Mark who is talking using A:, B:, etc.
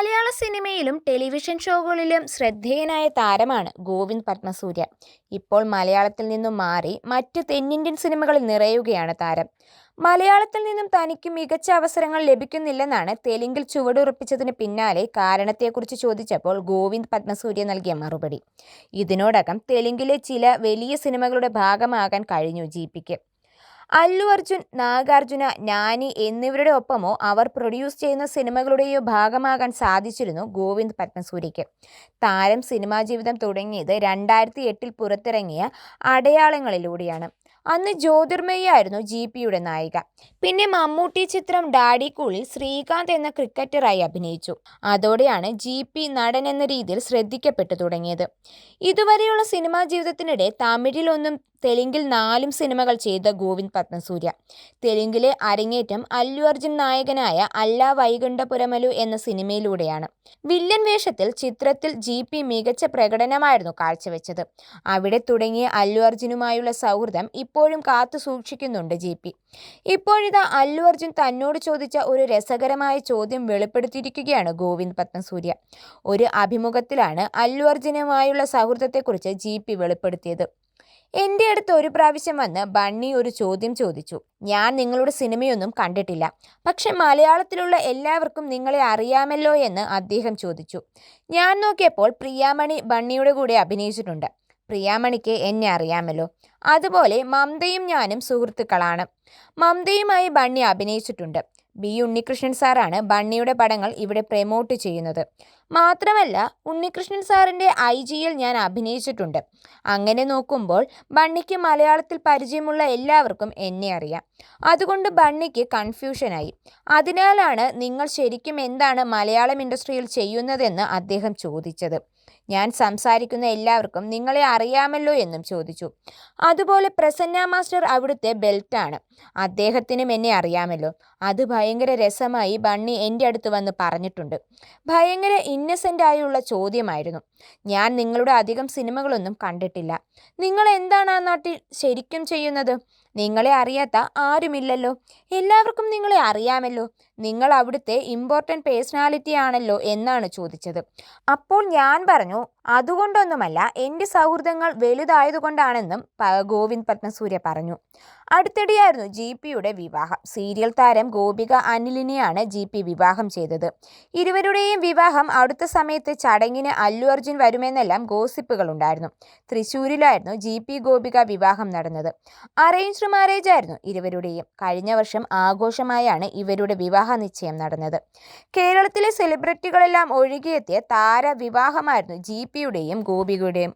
A: മലയാള സിനിമയിലും ടെലിവിഷൻ ഷോകളിലും ശ്രദ്ധേയനായ താരമാണ് ഗോവിന്ദ് പത്മസൂര്യ ഇപ്പോൾ മലയാളത്തിൽ നിന്നും മാറി മറ്റ് തെന്നിന്ത്യൻ സിനിമകളിൽ നിറയുകയാണ് താരം. മലയാളത്തിൽ നിന്നും തനിക്ക് മികച്ച അവസരങ്ങൾ ലഭിക്കുന്നില്ലെന്നാണ് തെലുങ്കിൽ ചുവടുറപ്പിച്ചതിന് പിന്നാലെ കാരണത്തെക്കുറിച്ച് ചോദിച്ചപ്പോൾ ഗോവിന്ദ് പത്മസൂര്യ നൽകിയ മറുപടി. ഇതിനോടകം തെലുങ്കിലെ ചില വലിയ സിനിമകളുടെ ഭാഗമാകാൻ കഴിഞ്ഞു ജിപിക്ക് അല്ലു അർജുൻ നാഗാർജുന നാനി എന്നിവരുടെ ഒപ്പമോ അവർ പ്രൊഡ്യൂസ് ചെയ്യുന്ന സിനിമകളുടെയോ ഭാഗമാകാൻ സാധിച്ചിരുന്നു ഗോവിന്ദ് പത്മസൂരിക്ക് താരം സിനിമാ ജീവിതം തുടങ്ങിയത് രണ്ടായിരത്തി എട്ടിൽ പുറത്തിറങ്ങിയ അടയാളങ്ങളിലൂടെയാണ്. അന്ന് ജ്യോതിർമയായിരുന്നു ജി പിയുടെ നായിക. പിന്നെ മമ്മൂട്ടി ചിത്രം ഡാഡി കൂളിൽ ശ്രീകാന്ത് എന്ന ക്രിക്കറ്ററായി അഭിനയിച്ചു. അതോടെയാണ് ജി പി നടൻ എന്ന രീതിയിൽ ശ്രദ്ധിക്കപ്പെട്ടു തുടങ്ങിയത്. ഇതുവരെയുള്ള സിനിമാ ജീവിതത്തിനിടെ തമിഴിലൊന്നും തെലുങ്കിൽ നാലും സിനിമകൾ ചെയ്ത ഗോവിന്ദ് പത്മസൂര്യ. തെലുങ്കിലെ അരങ്ങേറ്റം അല്ലു അർജുൻ നായകനായ അല്ല വൈകുണ്ഠപുരമലു എന്ന സിനിമയിലൂടെയാണ്. വില്ലൻ വേഷത്തിൽ ചിത്രത്തിൽ ജി പി മികച്ച പ്രകടനമായിരുന്നു കാഴ്ചവെച്ചത്. അവിടെ തുടങ്ങിയ അല്ലു അർജുനുമായുള്ള സൗഹൃദം ഇപ്പോഴും കാത്തു സൂക്ഷിക്കുന്നുണ്ട് ജി പി. ഇപ്പോഴിതാ അല്ലു അർജുൻ തന്നോട് ചോദിച്ച ഒരു രസകരമായ ചോദ്യം വെളിപ്പെടുത്തിയിരിക്കുകയാണ് ഗോവിന്ദ് പത്മസൂര്യ. ഒരു അഭിമുഖത്തിലാണ് അല്ലു അർജുനുമായുള്ള സൗഹൃദത്തെക്കുറിച്ച് ജി പി വെളിപ്പെടുത്തിയത്. എന്റെ അടുത്ത് ഒരു പ്രാവശ്യം വന്ന് ബണ്ണി ഒരു ചോദ്യം ചോദിച്ചു. ഞാൻ നിങ്ങളുടെ സിനിമയൊന്നും കണ്ടിട്ടില്ല. പക്ഷെ മലയാളത്തിലുള്ള എല്ലാവർക്കും നിങ്ങളെ അറിയാമല്ലോ എന്ന് അദ്ദേഹം ചോദിച്ചു. ഞാൻ നോക്കിയപ്പോൾ പ്രിയാമണി ബണ്ണിയുടെ കൂടെ അഭിനയിച്ചിട്ടുണ്ട്. പ്രിയാമണിക്ക് എന്നെ അറിയാമല്ലോ. അതുപോലെ മമതയും ഞാനും സുഹൃത്തുക്കളാണ്. മമതയുമായി ബണ്ണി അഭിനയിച്ചിട്ടുണ്ട്. ബി. ഉണ്ണികൃഷ്ണൻ സാറാണ് ബണ്ണിയുടെ പടങ്ങൾ ഇവിടെ പ്രമോട്ട് ചെയ്യുന്നത്. മാത്രമല്ല ഉണ്ണികൃഷ്ണൻ സാറിന്റെ ഐ ജിയിൽ ഞാൻ അഭിനയിച്ചിട്ടുണ്ട്. അങ്ങനെ നോക്കുമ്പോൾ ബണ്ണിക്ക് മലയാളത്തിൽ പരിചയമുള്ള എല്ലാവർക്കും എന്നെ അറിയാം. അതുകൊണ്ട് ബണ്ണിക്ക് കൺഫ്യൂഷനായി. അതിനാലാണ് നിങ്ങൾ ശരിക്കും എന്താണ് മലയാളം ഇൻഡസ്ട്രിയിൽ ചെയ്യുന്നതെന്ന് അദ്ദേഹം ചോദിച്ചത്. ഞാൻ സംസാരിക്കുന്ന എല്ലാവർക്കും നിങ്ങളെ അറിയാമല്ലോ എന്നും ചോദിച്ചു. അതുപോലെ പ്രസന്ന മാസ്റ്റർ അവിടുത്തെ ബെൽറ്റാണ്. അദ്ദേഹത്തിനും എന്നെ അറിയാമല്ലോ. അത് ഭയങ്കര രസമായി ബണ്ണി എന്റെ അടുത്ത് വന്ന് പറഞ്ഞിട്ടുണ്ട്. ഭയങ്കര ഇന്നസെന്റ് ആയുള്ള ചോദ്യമായിരുന്നു. ഞാൻ നിങ്ങളുടെ അധികം സിനിമകളൊന്നും കണ്ടിട്ടില്ല. നിങ്ങൾ എന്താണ് ആ നാട്ടിൽ ശരിക്കും ചെയ്യുന്നത്? നിങ്ങളെ അറിയാത്ത ആരുമില്ലല്ലോ? എല്ലാവർക്കും നിങ്ങളെ അറിയാമല്ലോ. നിങ്ങൾ അവിടുത്തെ ഇമ്പോർട്ടന്റ് പേഴ്സണാലിറ്റി ആണല്ലോ എന്നാണ് ചോദിച്ചത്. അപ്പോൾ ഞാൻ പറഞ്ഞു അതുകൊണ്ടൊന്നുമല്ല എന്റെ സൗഹൃദങ്ങൾ വലുതായതുകൊണ്ടാണെന്നും ഗോവിന്ദ് പത്മസൂര്യ പറഞ്ഞു. അടുത്തിടെയായിരുന്നു ജി പിയുടെ വിവാഹം. സീരിയൽ താരം ഗോപിക അനിലിനെയാണ് ജി പി വിവാഹം ചെയ്തത്. ഇരുവരുടെയും വിവാഹം അടുത്ത സമയത്ത് ചടങ്ങിന് അല്ലു അർജുൻ വരുമെന്നെല്ലാം ഗോസിപ്പുകൾ ഉണ്ടായിരുന്നു. തൃശ്ശൂരിലായിരുന്നു ജി പി ഗോപിക വിവാഹം നടന്നത്. അറേഞ്ച്ഡ് മാരേജ് ആയിരുന്നു ഇരുവരുടെയും. കഴിഞ്ഞ വർഷം ആഘോഷമായാണ് ഇവരുടെ വിവാഹ നിശ്ചയം നടന്നത്. കേരളത്തിലെ സെലിബ്രിറ്റികളെല്ലാം ഒഴുകിയെത്തിയ താര വിവാഹമായിരുന്നു ജി പിയുടെയും ഗോപികയുടെയും.